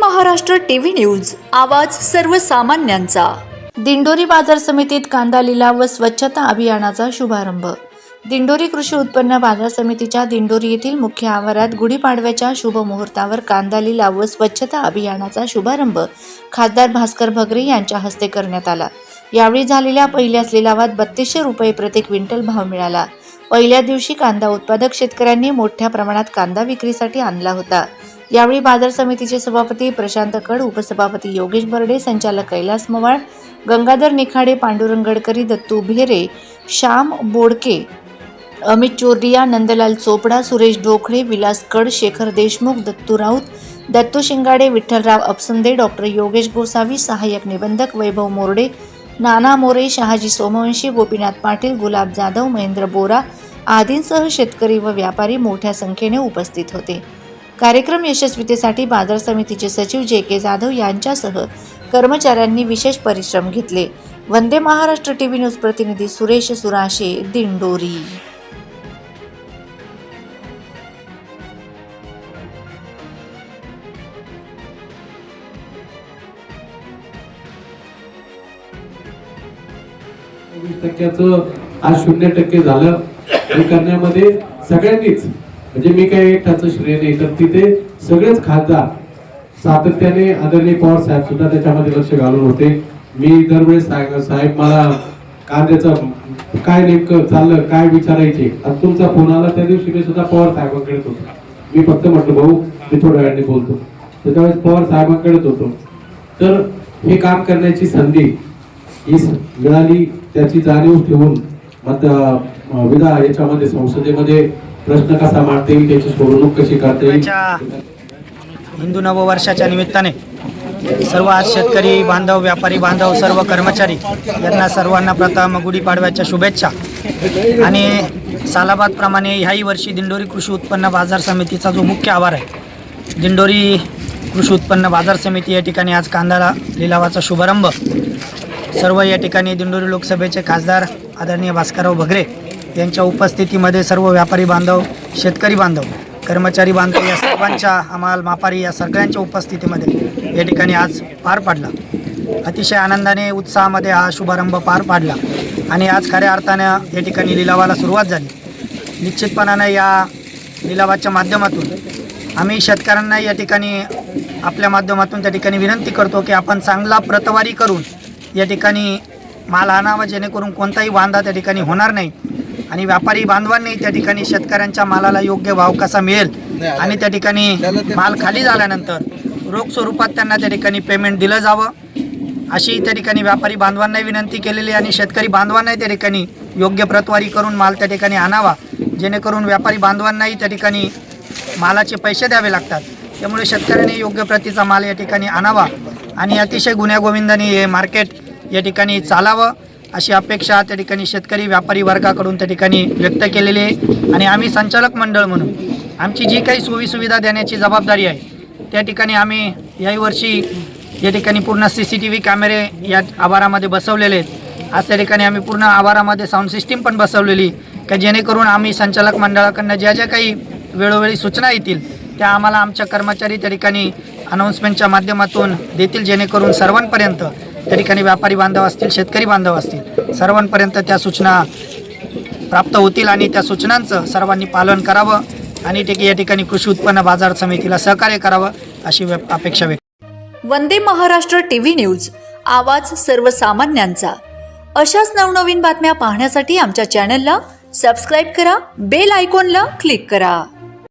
Maharashtra TV news आवाज सर्वसामान्यांचा. दिंडोरी बाजार समितीत कांदा लिलाव व स्वच्छता अभियानाचा शुभारंभ. दिंडोरी कृषी उत्पन्न बाजार समितीच्या दिंडोरी येथील मुख्य आवारात गुढीपाडव्याच्या शुभमुहूर्तावर कांदा लिलाव व स्वच्छता अभियानाचा शुभारंभ खासदार भास्कर भगरे यांच्या हस्ते करण्यात आला. यावेळी झालेल्या पहिल्याच लिलावात बत्तीसशे रुपये प्रति क्विंटल भाव मिळाला. पहिल्या दिवशी कांदा उत्पादक शेतकऱ्यांनी मोठ्या प्रमाणात कांदा विक्रीसाठी आणला होता. यावेळी बाजार समितीचे सभापती प्रशांत कड उपसभापती योगेश बर्डे संचालक कैलास मवाळ गंगाधर निखाडे पांडुरंग गडकरी दत्तू भेरे श्याम बोडके अमित चोरडिया नंदलाल चोपडा सुरेश ढोखळे विलास कड शेखर देशमुख दत्तू राऊत दत्तू शिंगाडे विठ्ठलराव अपसंदे डॉक्टर योगेश गोसावी सहाय्यक निबंधक वैभव मोरडे नाना मोरे शहाजी सोमवंशी गोपीनाथ पाटील गुलाब जाधव महेंद्र बोरा आदींसह शेतकरी व व्यापारी मोठ्या संख्येने उपस्थित होते. कार्यक्रम यशस्वीतेसाठी बाजार समितीचे सचिव जे के जाधव यांच्यासह कर्मचाऱ्यांनी विशेष परिश्रम घेतले. वंदे महाराष्ट्र टीव्ही न्यूज प्रतिनिधी सुरेश सुराशे दिंडोरी. वीस टक्क्याचं आज शून्य टक्के झालं. करण्यामध्ये सगळ्यांनीच म्हणजे मी काही त्याचं श्रेय नाही. तर तिथे सगळेच खासदार सातत्याने आदरणीय पवार साहेब सुद्धा त्याच्यामध्ये लक्ष घालून होते. मी दरवेळेस साहेब साहेब मला कांद्याचं काय नेमकं चाललं काय विचारायचे? आणि तुमचा फोन आला त्या दिवशी मी सुद्धा पवार साहेबांकडेच होतो. मी फक्त म्हटलं भाऊ मी थोड्या वेळाने बोलतो. त्याच्यावेळेस त्यावेळेस पवार साहेबांकडेच होतो. तर हे काम करण्याची संधी ही मिळाली त्याची जाणीव ठेवून मत विधा याच्यामध्ये संसदेमध्ये प्रश्न कसा मांडता येईल त्याची सोडवणूक कशी करता येईल? हिंदू नववर्षाच्या निमित्ताने सर्व आज शेतकरी बांधव व्यापारी बांधव सर्व कर्मचारी यांना सर्वांना प्रथम गुढीपाडव्याच्या शुभेच्छा. आणि सालाबादप्रमाणे ह्याही वर्षी दिंडोरी कृषी उत्पन्न बाजार समितीचा जो मुख्य आभार आहे दिंडोरी कृषी उत्पन्न बाजार समिती या ठिकाणी आज कांदा लिलावाचा शुभारंभ. सर्व या ठिकाणी दिंडोरी लोकसभेचे खासदार आदरणीय भास्करराव भगरे यांच्या उपस्थितीमध्ये सर्व व्यापारी बांधव शेतकरी बांधव कर्मचारी बांधव या सर्वांच्या हमाल मापारी या सगळ्यांच्या उपस्थितीमध्ये या ठिकाणी आज पार पाडला. अतिशय आनंदाने उत्साहामध्ये हा शुभारंभ पार पाडला आणि आज खऱ्या अर्थानं या ठिकाणी लिलावाला सुरुवात झाली. निश्चितपणानं या लिलावाच्या माध्यमातून आम्ही शेतकऱ्यांना या ठिकाणी आपल्या माध्यमातून त्या ठिकाणी विनंती करतो की आपण चांगला प्रतवारी करून या ठिकाणी माल आणावा जेणेकरून कोणताही वांदा त्या ठिकाणी होणार नाही. आणि व्यापारी बांधवांनी त्या ठिकाणी शेतकऱ्यांच्या मालाला योग्य भाव कसा मिळेल आणि त्या ठिकाणी माल खाली झाल्यानंतर रोख स्वरूपात त्यांना त्या ठिकाणी पेमेंट दिलं जावं. अशी त्या ठिकाणी व्यापारी बांधवांनाही विनंती केलेली आणि शेतकरी बांधवांनाही त्या ठिकाणी योग्य प्रतवारी करून माल त्या ठिकाणी आणावा. जेणेकरून व्यापारी बांधवांनाही त्या ठिकाणी मालाचे पैसे द्यावे लागतात. त्यामुळे शेतकऱ्यांनी योग्य प्रतीचा माल या ठिकाणी आणावा. आणि अतिशय गुन्ह्यागोविंदाने हे मार्केट या ठिकाणी चालावं. अशी अपेक्षा त्या ठिकाणी शेतकरी व्यापारी वर्गाकडून त्या ठिकाणी व्यक्त केलेली आहे. आणि आम्ही संचालक मंडळ म्हणून आमची जी काही सोयीसुविधा देण्याची जबाबदारी आहे त्या ठिकाणी आम्ही याही वर्षी या ठिकाणी पूर्ण सी सी टी व्ही कॅमेरे या आवारामध्ये बसवलेले आहेत. आज त्या ठिकाणी आम्ही पूर्ण आवारामध्ये साऊंड सिस्टीम पण बसवलेली का जेणेकरून आम्ही संचालक मंडळाकडनं ज्या ज्या काही वेळोवेळी सूचना येतील त्या आम्हाला आमच्या कर्मचारी त्या ठिकाणी अनाऊन्समेंटच्या माध्यमातून देतील जेणेकरून सर्वांपर्यंत त्या ठिकाणी व्यापारी बांधव असतील शेतकरी बांधव असतील सर्वांपर्यंत त्या सूचना प्राप्त होतील आणि त्या सूचनांचं सर्वांनी पालन करावं आणि ते या ठिकाणी कृषी उत्पन्न बाजार समितीला सहकार्य करावं अशी अपेक्षा व्यक्त वंदे महाराष्ट्र टीव्ही न्यूज आवाज सर्वसामान्यांचा. अशाच नवनवीन बातम्या पाहण्यासाठी आमच्या चॅनलला सबस्क्राईब करा बेल आयकॉनला क्लिक करा.